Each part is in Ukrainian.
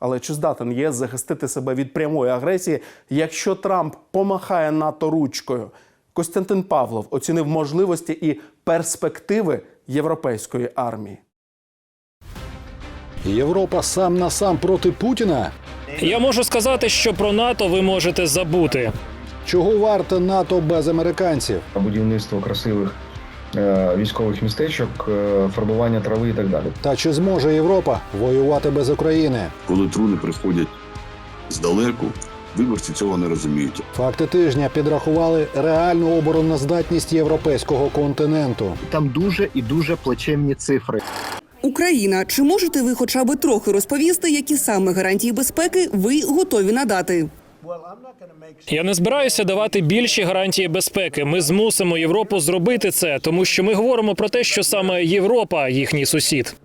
Але чи здатен ЄС захистити себе від прямої агресії, якщо Трамп помахає НАТО ручкою? Костянтин Павлов оцінив можливості і перспективи європейської армії. Європа сам на сам проти Путіна. Я можу сказати, що про НАТО ви можете забути. Чого варте НАТО без американців? будівництво красивих військових містечок, е, фарбування трави і так далі. Та чи зможе Європа воювати без України? коли труни приходять здалеку, виборці цього не розуміють. Факти тижня підрахували реальну обороноздатність європейського континенту. Там дуже і дуже плачевні цифри. Україна, чи можете ви хоча б трохи розповісти, які саме гарантії безпеки ви готові надати? Я не збираюся давати більші гарантії безпеки. Ми змусимо Європу зробити це, тому що ми говоримо про те, що саме Європа їхній сусід.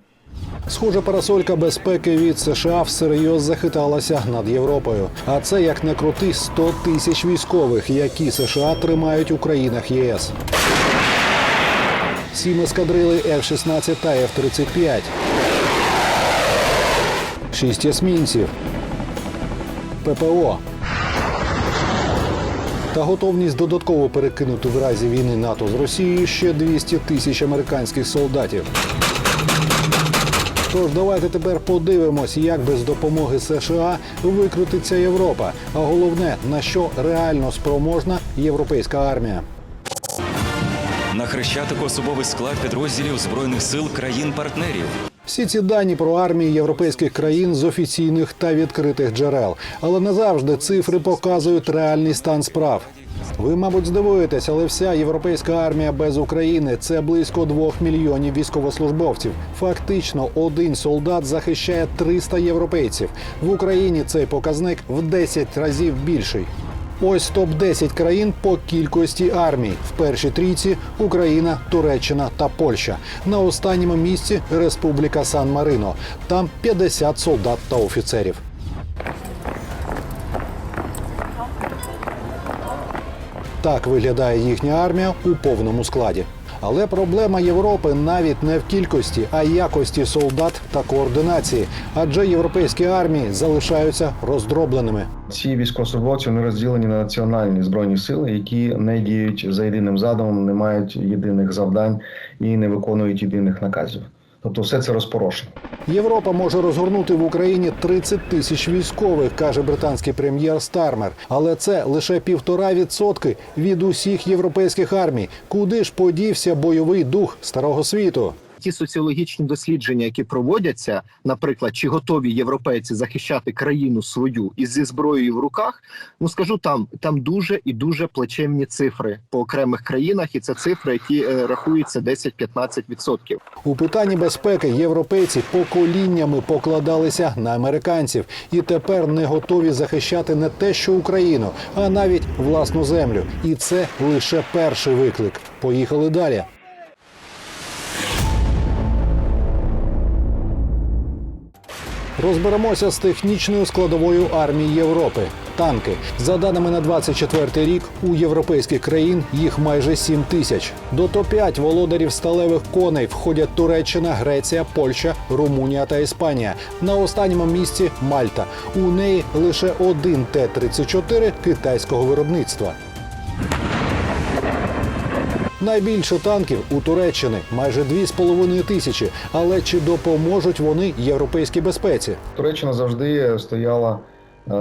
Схоже, парасолька безпеки від США всерйоз захиталася над Європою. А це як не крути 100 тисяч військових, які США тримають у країнах ЄС. Сім ескадрили F-16 та F-35. Шість есмінців. ППО. Та готовність додатково перекинути в разі війни НАТО з Росією ще 200 тисяч американських солдатів. Тож давайте тепер подивимось, як без допомоги США викрутиться Європа. А головне, на що реально спроможна європейська армія. На хрещатику особовий склад підрозділів збройних сил країн-партнерів. Всі ці дані про армії європейських країн з офіційних та відкритих джерел. Але не завжди цифри показують реальний стан справ. Ви, мабуть, здивуєтесь, але вся європейська армія без України це близько двох мільйонів військовослужбовців. Фактично, один солдат захищає 300 європейців. В Україні цей показник в 10 разів більший. Ось топ 10 країн по кількості армій. В першій трійці Україна, Туреччина та Польща. На останньому місці Республіка Сан-Марино. Там 50 солдат та офіцерів. Так виглядає їхня армія у повному складі. Але проблема Європи навіть не в кількості, а якості солдат та координації, адже європейські армії залишаються роздробленими. Ці військовослужбовці вони розділені на національні збройні сили, які не діють за єдиним задумом, не мають єдиних завдань і не виконують єдиних наказів. Тобто все це розпорошено. Європа може розгорнути в Україні 30 тисяч військових, каже британський прем'єр Стармер. Але це лише півтора відсотки від усіх європейських армій. Куди ж подівся бойовий дух старого світу? Ті соціологічні дослідження, які проводяться, наприклад, чи готові європейці захищати країну свою із зі зброєю в руках, ну скажу там, там дуже і дуже плачевні цифри по окремих країнах, і це цифри, які е, рахуються 10-15%. У питанні безпеки європейці поколіннями покладалися на американців і тепер не готові захищати не те, що Україну, а навіть власну землю. І це лише перший виклик. Поїхали далі. Розберемося з технічною складовою армії Європи. Танки. За даними на 24 рік, у європейських країн їх майже 7 тисяч. До топ-5 володарів сталевих коней входять Туреччина, Греція, Польща, Румунія та Іспанія. На останньому місці Мальта. У неї лише один Т-34 китайського виробництва. Найбільше танків у Туреччини майже 2,5 тисячі. Але чи допоможуть вони європейській безпеці? Туреччина завжди стояла е,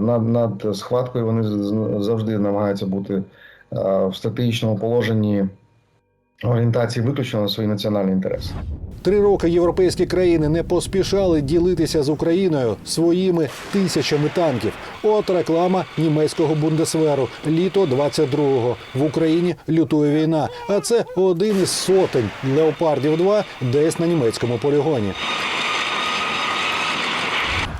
над, над схваткою. Вони завжди намагаються бути е, в стратегічному положенні орієнтації виключно на свої національні інтереси. Три роки європейські країни не поспішали ділитися з Україною своїми тисячами танків. От реклама німецького бундесверу. Літо 22-го. В Україні лютує війна. А це один із сотень леопардів 2 десь на німецькому полігоні.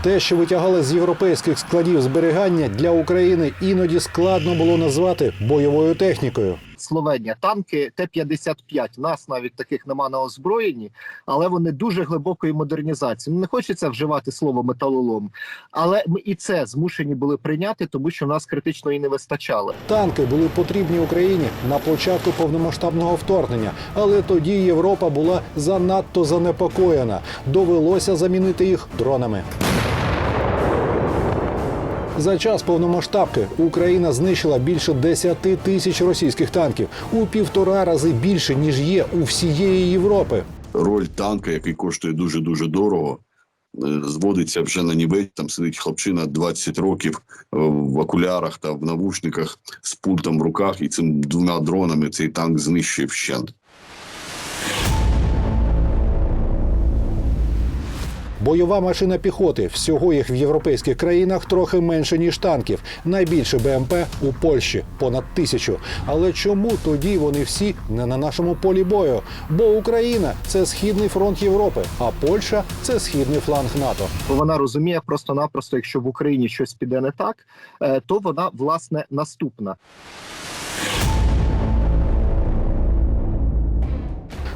Те, що витягали з європейських складів зберігання для України, іноді складно було назвати бойовою технікою. Словенія танки Т-55. Нас навіть таких нема на озброєнні, але вони дуже глибокої модернізації. Ну, не хочеться вживати слово металолом, але ми і це змушені були прийняти, тому що нас критично і не вистачало. Танки були потрібні Україні на початку повномасштабного вторгнення, але тоді Європа була занадто занепокоєна. Довелося замінити їх дронами. За час повномасштабки Україна знищила більше 10 тисяч російських танків у півтора рази більше ніж є у всієї Європи. Роль танка, який коштує дуже дуже дорого, е, зводиться вже на нівець. Там сидить хлопчина 20 років е, в окулярах та в навушниках з пультом в руках, і цим двома дронами цей танк знищує вщент. Бойова машина піхоти. Всього їх в європейських країнах трохи менше ніж танків. Найбільше БМП у Польщі понад тисячу. Але чому тоді вони всі не на нашому полі бою? Бо Україна це східний фронт Європи, а Польща це східний фланг НАТО. Вона розуміє просто-напросто, якщо в Україні щось піде не так, е, то вона власне наступна.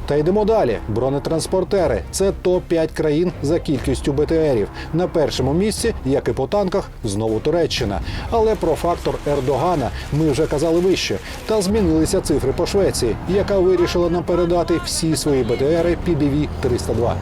Та йдемо далі. Бронетранспортери це топ 5 країн за кількістю БТРів. На першому місці, як і по танках, знову Туреччина. Але про фактор Ердогана ми вже казали вище. Та змінилися цифри по Швеції, яка вирішила нам передати всі свої БТРи PBV 302.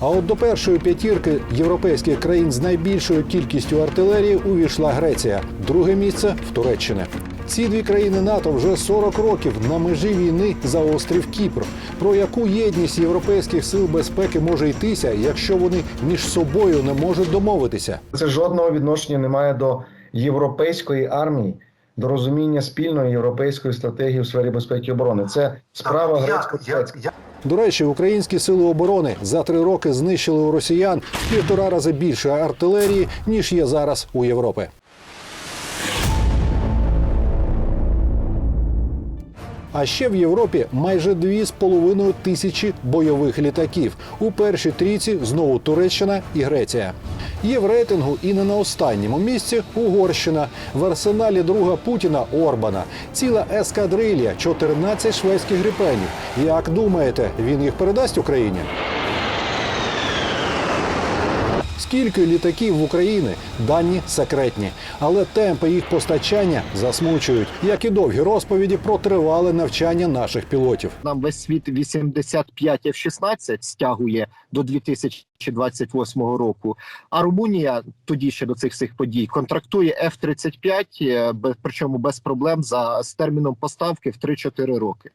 А от до першої п'ятірки європейських країн з найбільшою кількістю артилерії увійшла Греція. Друге місце в Туреччини. Ці дві країни НАТО вже 40 років на межі війни за острів Кіпр. Про яку єдність європейських сил безпеки може йтися, якщо вони між собою не можуть домовитися? Це жодного відношення не має до європейської армії, до розуміння спільної європейської стратегії у сфері безпеки і оборони. Це справа грецько-турецька. До речі, українські сили оборони за три роки знищили у росіян в півтора рази більше артилерії, ніж є зараз у Європи. А ще в Європі майже дві з половиною тисячі бойових літаків. У першій трійці знову Туреччина і Греція. Є в рейтингу і не на останньому місці Угорщина. В арсеналі друга Путіна Орбана. Ціла ескадрилья, 14 шведських грипенів. Як думаєте, він їх передасть Україні? Скільки літаків в Україні? Дані секретні, але темпи їх постачання засмучують, як і довгі розповіді про тривале навчання наших пілотів. Нам весь світ 85 F-16 стягує до 2028 року. А Румунія тоді ще до цих всіх подій контрактує F-35, е, причому без проблем за з терміном поставки в 3-4 роки.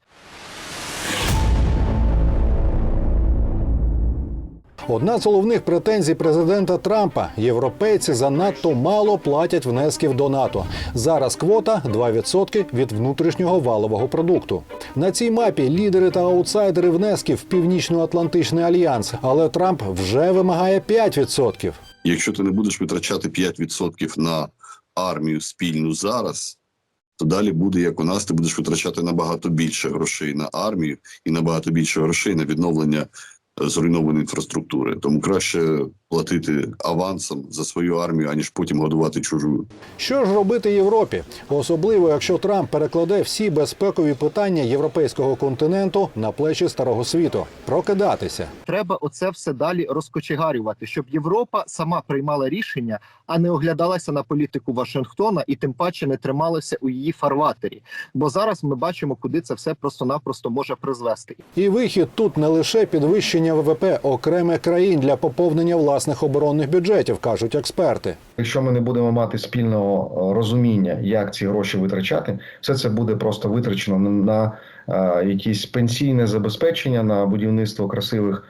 Одна з головних претензій президента Трампа: європейці занадто мало платять внесків до НАТО. Зараз квота 2% від внутрішнього валового продукту. На цій мапі лідери та аутсайдери внесків в Північно-Атлантичний альянс, але Трамп вже вимагає 5%. Якщо ти не будеш витрачати 5% на армію спільну зараз, то далі буде як у нас, ти будеш витрачати набагато більше грошей на армію і набагато більше грошей на відновлення зруйнованої інфраструктури. Тому краще платити авансом за свою армію, аніж потім годувати чужу. Що ж робити Європі, особливо якщо Трамп перекладе всі безпекові питання європейського континенту на плечі старого світу, прокидатися. Треба оце все далі розкочегарювати, щоб Європа сама приймала рішення, а не оглядалася на політику Вашингтона і тим паче не трималася у її фарватері. Бо зараз ми бачимо, куди це все просто-напросто може призвести. І вихід тут не лише підвищення ВВП окремих країн для поповнення власних оборонних бюджетів, кажуть експерти. Якщо ми не будемо мати спільного е, розуміння, як ці гроші витрачати, все це буде просто витрачено на, е, якісь пенсійне забезпечення, на будівництво красивих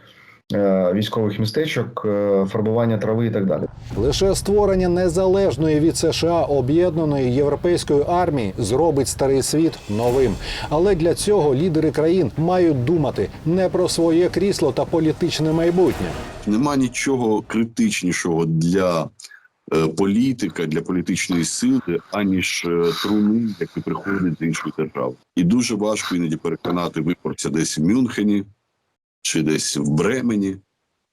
військових містечок, е, фарбування трави і так далі. Лише створення незалежної від США об'єднаної європейської армії зробить старий світ новим. Але для цього лідери країн мають думати не про своє крісло та політичне майбутнє. Нема нічого критичнішого для е, політика, для політичної сили, аніж е, труни, які приходять з іншої держави. І дуже важко іноді переконати виборця десь в Мюнхені чи десь в Бремені,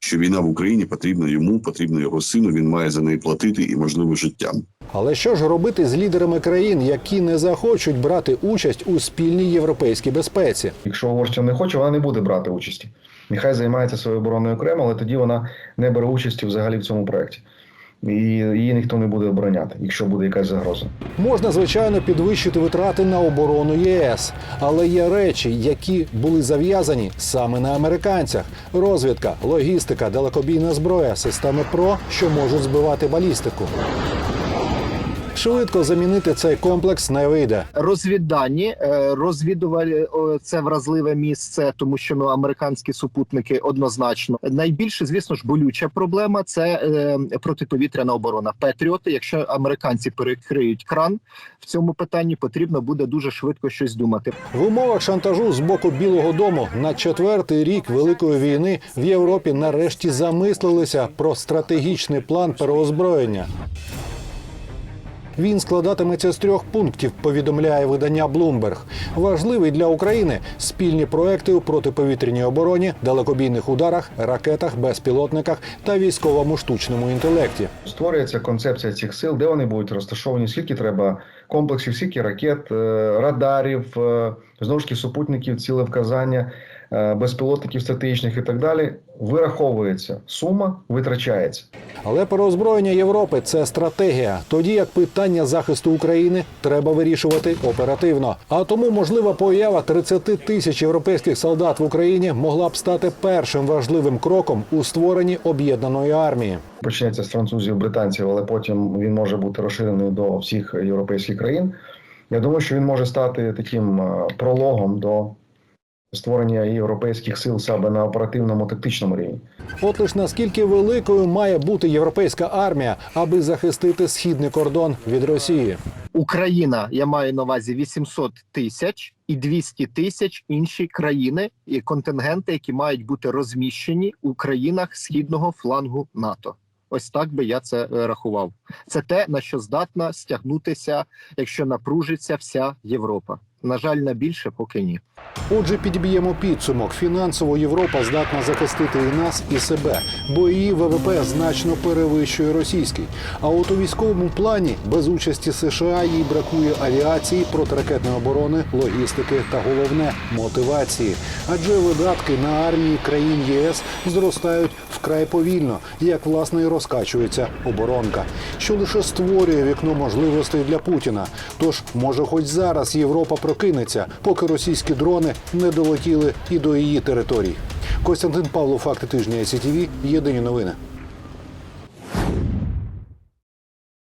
що війна в Україні потрібна йому, потрібна його сину. Він має за неї платити і, можливо, життям. Але що ж робити з лідерами країн, які не захочуть брати участь у спільній європейській безпеці? Якщо Угорщина не хоче, вона не буде брати участі. Нехай займається своєю обороною окремо, але тоді вона не бере участі взагалі в цьому проєкті. І її ніхто не буде обороняти, якщо буде якась загроза. Можна звичайно підвищити витрати на оборону ЄС, але є речі, які були зав'язані саме на американцях: розвідка, логістика, далекобійна зброя, системи ПРО, що можуть збивати балістику. Швидко замінити цей комплекс не вийде. Розвіддані е, розвідували це вразливе місце, тому що ну американські супутники однозначно найбільше, звісно ж, болюча проблема це е, протиповітряна оборона. Петріоти, якщо американці перекриють кран в цьому питанні, потрібно буде дуже швидко щось думати. В умовах шантажу з боку Білого Дому на четвертий рік Великої війни в Європі нарешті замислилися про стратегічний план переозброєння. Він складатиметься з трьох пунктів. Повідомляє видання Bloomberg. Важливий для України спільні проекти у протиповітряній обороні, далекобійних ударах, ракетах, безпілотниках та військовому штучному інтелекті. Створюється концепція цих сил, де вони будуть розташовані, скільки треба комплексів, скільки ракет, е, радарів, е, знову ж таки супутників, цілевказання, е, безпілотників стратегічних і так далі. Вираховується сума, витрачається. Але переозброєння Європи це стратегія. Тоді як питання захисту України треба вирішувати оперативно. А тому можлива поява 30 тисяч європейських солдат в Україні могла б стати першим важливим кроком у створенні об'єднаної армії. Почнеться з французів, британців, але потім він може бути розширений до всіх європейських країн. Я думаю, що він може стати таким е, прологом до створення європейських сил саме на оперативному тактичному рівні. От лиш наскільки великою має бути європейська армія, аби захистити східний кордон від Росії. Україна, я маю на увазі 800 тисяч і 200 тисяч інші країни і контингенти, які мають бути розміщені у країнах східного флангу НАТО. Ось так би я це е, рахував. Це те на що здатна стягнутися, якщо напружиться вся Європа. На жаль, на більше поки ні. Отже, підб'ємо підсумок. Фінансово Європа здатна захистити і нас, і себе, бо її ВВП значно перевищує російський. А от у військовому плані без участі США їй бракує авіації, протиракетної оборони, логістики та головне мотивації. Адже видатки на армії країн ЄС зростають вкрай повільно, як власне і розкачується оборонка, що лише створює вікно можливостей для Путіна. Тож, може, хоч зараз Європа прокинеться, поки російські дрони не долетіли і до її територій. Костянтин Павло, факти тижня СІТВ, єдині новини.